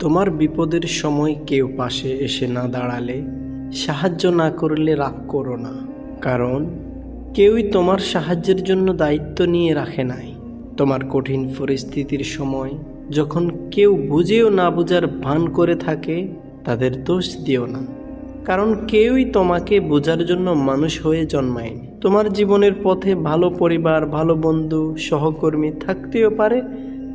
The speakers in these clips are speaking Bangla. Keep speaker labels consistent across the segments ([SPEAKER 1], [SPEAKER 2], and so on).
[SPEAKER 1] তোমার বিপদের সময় কেউ পাশে এসে না দাঁড়ালে সাহায্য না করলে রাগ করো না। কারণ কেউই তোমার সাহায্যের জন্য দায়িত্ব নিয়ে রাখে নাই। তোমার কঠিন পরিস্থিতির সময় যখন কেউ বুঝেও না বুঝার ভান করে থাকে, তাদের দোষ দিও না। কারণ কেউই তোমাকে বোঝার জন্য মানুষ হয়ে জন্মায়নি। তোমার জীবনের পথে ভালো পরিবার, ভালো বন্ধু, সহকর্মী থাকতেও পারে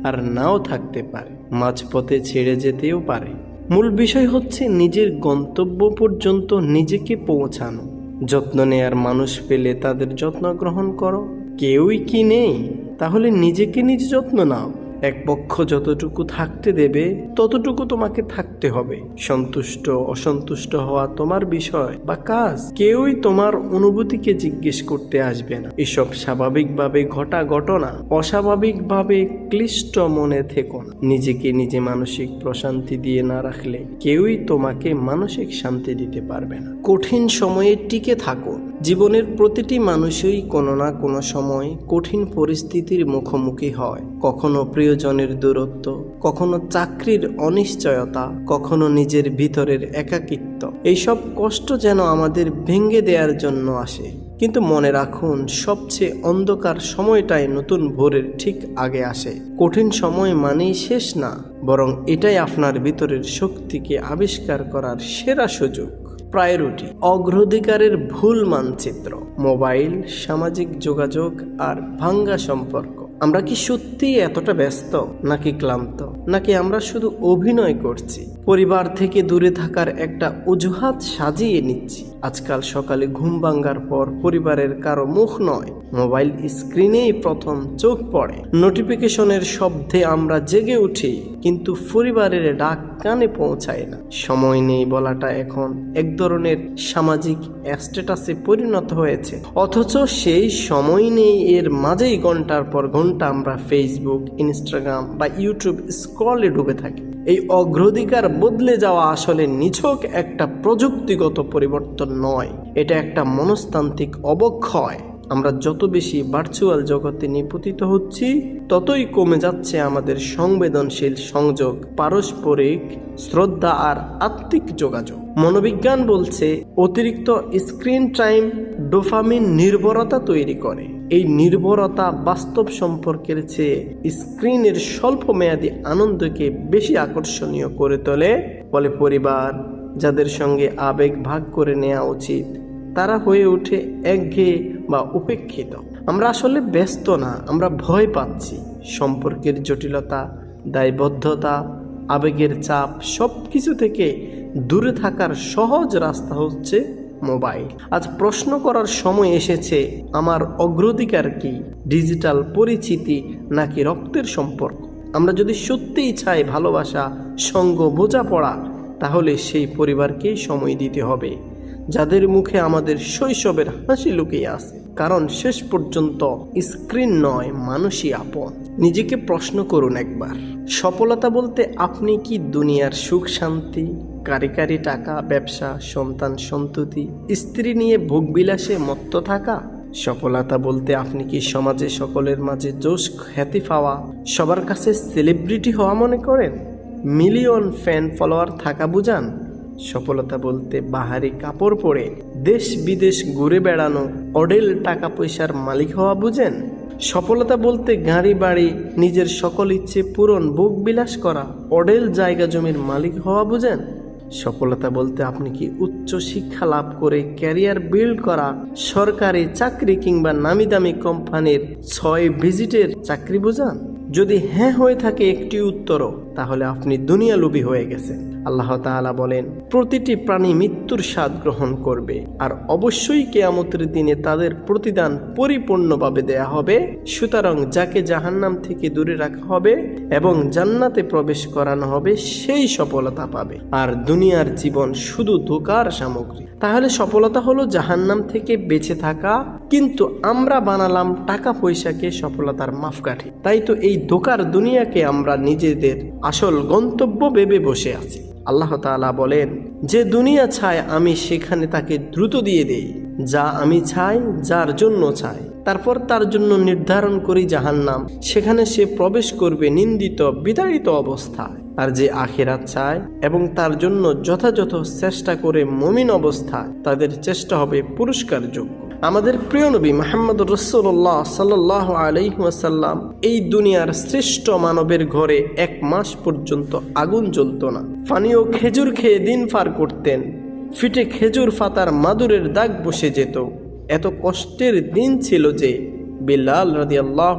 [SPEAKER 1] আর নাও থাকতে পারে। মাঝপথে ছেড়ে যেতেও পারে। মূল বিষয় হচ্ছে নিজের গন্তব্য পর্যন্ত নিজেকে পৌঁছানো। যত্ন নেয়ার মানুষ পেলে তাদের যত্ন গ্রহণ করো। কেউই কি নেই? তাহলে নিজেকে নিজে যত্ন নাও। এক পক্ষ যতটুকু থাকতে দেবে, ততটুকু তোমাকে থাকতে হবে। সন্তুষ্ট, অসন্তুষ্ট হওয়া তোমার বিষয় বা কাজ। কেউই তোমার অনুভূতিকে জিজ্ঞেস করতে আসবে না। এসব স্বাভাবিকভাবে ঘটা ঘটনা, অস্বাভাবিকভাবে ক্লিষ্ট মনে থেকো না। নিজেকে নিজে মানসিক প্রশান্তি দিয়ে না রাখলে কেউই তোমাকে মানসিক শান্তি দিতে পারবে না। কঠিন সময়ে টিকে থাকো। জীবনের প্রতিটি মানুষই কোনো না কোনো সময় কঠিন পরিস্থিতির মুখোমুখি হয়। কখনো প্রিয়জনের দূরত্ব, কখনো চাকরির অনিশ্চয়তা, কখনো নিজের ভিতরের একাকিত্ব। এইসব কষ্ট যেন আমাদের ভেঙে দেওয়ার জন্য আসে। কিন্তু মনে রাখুন, সবচেয়ে অন্ধকার সময়টাই নতুন ভোরের ঠিক আগে আসে। কঠিন সময় মানেই শেষ না, বরং এটাই আপনার ভিতরের শক্তিকে আবিষ্কার করার সেরা সুযোগ। প্রায়োরিটি অগ্রাধিকারের ভুল মানচিত্র, মোবাইল, সামাজিক যোগাযোগ আর ভাঙ্গা সম্পর্ক। আমরা কি সত্যি এতটা ব্যস্ত, নাকি ক্লান্ত? নাকি আমরা শুধু অভিনয় করছি? পরিবার থেকে দূরে থাকার একটা অজুহাত সাজিয়ে নিচ্ছি। আজকাল সকালে ঘুম ভাঙ্গার পর পরিবারের কারও মুখ নয়, মোবাইল স্ক্রিনেই প্রথম চোখ পড়ে। নোটিফিকেশনের শব্দে আমরা জেগে উঠি, কিন্তু পরিবারের ডাক কানে পৌঁছায় না। সময় নেই বলাটা এখন এক ধরনের সামাজিক স্ট্যাটাসে পরিণত হয়েছে। অথচ সেই সময় নেই, এর মাঝেই ঘণ্টার পর ঘণ্টা আমরা ফেসবুক ইনস্টাগ্রাম বা ইউটিউব স্ক্রলে ডুবে থাকি। এই অগ্রাধিকার বদলে যাওয়া আসলে নিছক একটা প্রযুক্তিগত পরিবর্তন নয়। এটা একটা মনস্তান্ত্রিক অবক্ষয়। আমরা যত বেশি ভার্চুয়াল জগতে নিপতিত হচ্ছি, ততই কমে যাচ্ছে আমাদের সংবেদনশীল সংযোগ, পারস্পরিক শ্রদ্ধা আর আত্মিক যোগাযোগ। মনোবিজ্ঞান বলছে, অতিরিক্ত স্ক্রিন টাইম ডোফামিন নির্ভরতা তৈরি করে। এই নির্ভরতা বাস্তব সম্পর্কের চেয়ে স্ক্রিনের স্বল্পমেয়াদী আনন্দকে বেশি আকর্ষণীয় করে তোলে। ফলে পরিবার, যাদের সঙ্গে আবেগ ভাগ করে নেওয়া উচিত, তারা হয়ে ওঠে একঘেয়ে বা উপেক্ষিত। আমরা আসলে ব্যস্ত না, আমরা ভয় পাচ্ছি। সম্পর্কের জটিলতা, দায়বদ্ধতা, আবেগের চাপ সব কিছু থেকে দূরে থাকার সহজ রাস্তা হচ্ছে মোবাইল। আজ প্রশ্ন করার সময় এসেছে, আমার অগ্রাধিকার কি? ডিজিটাল পরিচিতি নাকি রক্তের সম্পর্ক? আমরা যদি সত্যিই চাই ভালোবাসা, সঙ্গ, বোঝাপড়া, তাহলে সেই পরিবারকেই সময় দিতে হবে। যাদের মুখে আমাদের শৈশবের হাসি লুকিয়ে আছে। কারণ শেষ পর্যন্ত স্ক্রিন নয়, মানুষই আপন। নিজেকে প্রশ্ন করুন একবার। সফলতা বলতে আপনি কি দুনিয়ার সুখ, শান্তি? কারি কারি টাকা, ব্যবসা, সন্তান, সন্ততি, স্ত্রী নিয়ে ভোগবিলাসে মত্ত থাকা, সফলতা বলতে আপনি কি সমাজে সকলের মাঝে জোশ খ্যাতি পাওয়া, সবার কাছে সেলিব্রিটি হওয়া মনে করেন? মিলিয়ন ফ্যান ফলোয়ার থাকা বুঝান। সফলতা বলতে বাহারি কাপড় পরে, দেশ বিদেশ ঘুরে বেড়ানো, অডেল টাকা পয়সার মালিক হওয়া বুঝেন। সফলতা বলতে গাড়ি বাড়ি, নিজের সকল ইচ্ছে পূরণ বুক বিলাস করা, অডেল জায়গা জমির মালিক হওয়া বুঝেন। সফলতা বলতে আপনি কি উচ্চ শিক্ষা লাভ করে ক্যারিয়ার বিল্ড করা সরকারি চাকরি কিংবা নামি দামি কোম্পানির ছয় ভিজিটের চাকরি বোঝান? যদি হ্যাঁ হয়ে থাকে একটি উত্তরও, তাহলে আপনি দুনিয়া লোভী হয়ে গেছেন। আল্লাহ তাআলা বলেন, প্রতিটি প্রাণী মৃত্যুর স্বাদ গ্রহণ করবে আর অবশ্যই কেয়ামতের দিনে তাদের প্রতিদান পরিপূর্ণভাবে দেয়া হবে। সুতরাং যাকে জাহান্নাম থেকে দূরে রাখা হবে এবং জান্নাতে প্রবেশ করানো হবে, সেই সফলতা পাবে। আর দুনিয়ার জীবন শুধু ধোকার সামগ্রী। তাহলে সফলতা হলো জাহান্নাম থেকে বেঁচে থাকা কিন্তু আমরা বানালাম টাকা পয়সাকে সফলতার মাপকাঠি। তাই তো এই ধোকার দুনিয়াকে আমরা নিজেদের আসল গন্তব্য ভেবে বসে আছি। আল্লাহ তাআলা বলেন, যে দুনিয়া চায়, আমি সেখানে তাকে দ্রুত দিয়ে দেই। যা আমি চাই, যার জন্য চাই। তারপর তার জন্য নির্ধারণ করি জাহান্নাম। সেখানে সে প্রবেশ করবে নিন্দিত, বিতাড়িত অবস্থায়। আর যে আখিরাত চায় এবং তার জন্য যথাযথ চেষ্টা করে মমিন অবস্থায়, তাদের চেষ্টা হবে পুরস্কারযোগ্য। আমাদের প্রিয় নবী মাহমদ রসুল্লাহ সাল্লাহ আলহিহাসাল্লাম এই দুনিয়ার শ্রেষ্ঠ মানবের ঘরে এক মাস পর্যন্ত আগুন জ্বলত না। পানীয় খেজুর খেয়ে দিন পার করতেন, ফিটে খেজুর ফাতার মাদুরের দাগ বসে যেত। এত কষ্টের দিন ছিল যে বিল্লাল রাদি আল্লাহ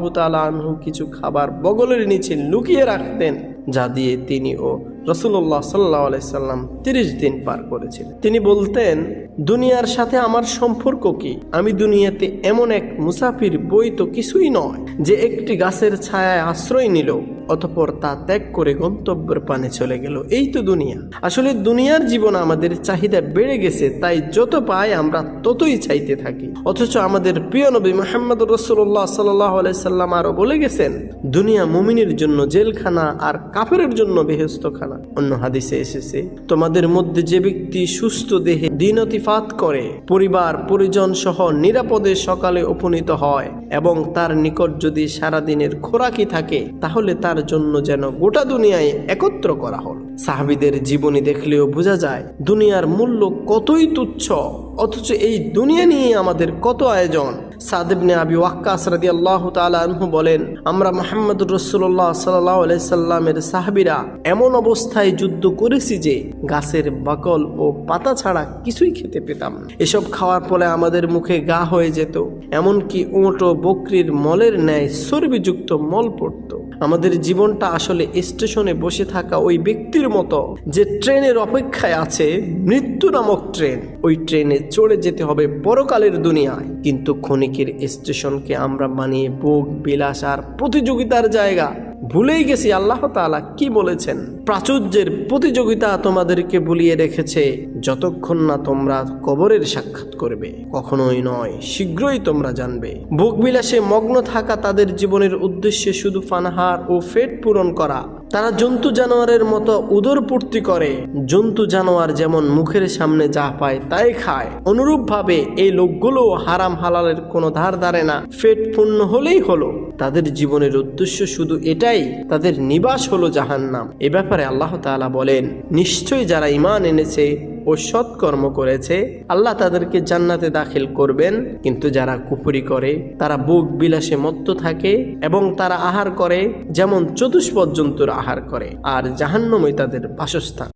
[SPEAKER 1] আনহু কিছু খাবার বগলের নিচে লুকিয়ে রাখতেন, যা দিয়ে তিনি ও রসুল্লাহ সাল্লাহ সাল্লাম তিরিশ দিন পার করেছিলেন। তিনি বলতেন, দুনিয়ার সাথে আমার সম্পর্ক কি? আমি দুনিয়াতে এমন এক মুসাফির বই তো কিছুই নয় যে একটি গাছের ছায়ায় আশ্রয় নিল অতপর তা ত্যাগ করে গন্তব্যের পানে চলে গেল। এই তো দুনিয়া। আসলে দুনিয়ার জীবন আমাদের চাহিদা বেড়ে গেছে, তাই যত পাই আমরা ততই চাইতে থাকি। অথচ আমাদের প্রিয় নবী মোহাম্মদ রসুল্লাহ সাল্লাহ সাল্লাম আরও বলে গেছেন, দুনিয়া মুমিনের জন্য জেলখানা আর কাফেরের জন্য বেহস্তখানা অন্য হাদিসে এসেছে, তোমাদের মধ্যে যে ব্যক্তি সুস্থ দেহে দিন অতিফাত করে, পরিবার, পরিজন সহ নিরাপদে সকালে উপনীত হয় এবং তার নিকট যদি সারাদিনের খোরাকি থাকে, তাহলে তার জন্য যেন গোটা দুনিয়ায় একত্র করা হল। সাহাবিদের জীবনী দেখলেও বোঝা যায়, দুনিয়ার মূল্য কতই তুচ্ছ, অথচ এই দুনিয়া নিয়ে আমাদের কত আয়োজন। সাদেবনে আবি ওয়াক্কাস রাদি আল্লাহ আনহু বলেন, আমরা মোহাম্মদ রসুল্লাহ সাল্লাহ সাল্লামের সাহাবিরা এমন অবস্থায় যুদ্ধ করেছি যে গাছের বাকল ও পাতা ছাড়া কিছুই খেতে পেতাম এসব খাওয়ার ফলে আমাদের মুখে গা হয়ে যেত, এমনকি উঁট ও বকরির মলের ন্যায় চর্বিযুক্ত মল পড়তো। আমাদের জীবনটা আসলে স্টেশনে বসে থাকা ওই ব্যক্তির মতো যে ট্রেনের অপেক্ষায় আছে মৃত্যু নামক ট্রেন। ওই ট্রেনে চড়ে যেতে হবে পরকালের দুনিয়ায়। কিন্তু ক্ষণিকের স্টেশনকে আমরা বানিয়ে ভোগ, বিলাস আর প্রতিযোগিতার জায়গা। ভুলেই গেছি, আল্লাহ তাআলা কি বলেছেন? প্রাচুর্যের প্রতিযোগিতা তোমাদেরকে ভুলিয়ে রেখেছে, যতক্ষণ না তোমরা কবরের সাক্ষাৎ করবে। কখনোই নয়, শীঘ্রই তোমরা জানবে। ভোগবিলাসে মগ্ন থাকা তাদের জীবনের উদ্দেশ্যে শুধু ফানাহার ও ফেট পূরণ করা। তারা জন্তু জানোয়ারের মতো উদর পূর্তি করে। জন্তু জানোয়ার যেমন মুখের সামনে যা পায়, তাই খায়। অনুরূপভাবে এই লোকগুলো হারাম হালালের কোনো ধার ধারে না। ফেট পূর্ণ হলেই হলো। তাদের জীবনের উদ্দেশ্য শুধু এটাই, তাদের নিবাস হলো জাহান্নাম। এ ব্যাপারে আল্লাহ তাআলা বলেন, নিশ্চয়ই যারা ইমান এনেছে ও সৎকর্ম করেছে, আল্লাহ তাদেরকে জান্নাতে দাখিল করবেন। কিন্তু যারা কুপুরি করে, তারা বুক বিলাসে মত্ত থাকে এবং তারা আহার করে, যেমন চতুষ্পদ জন্তুর আহার করে, আর জাহান্নময় তাদের বাসস্থান।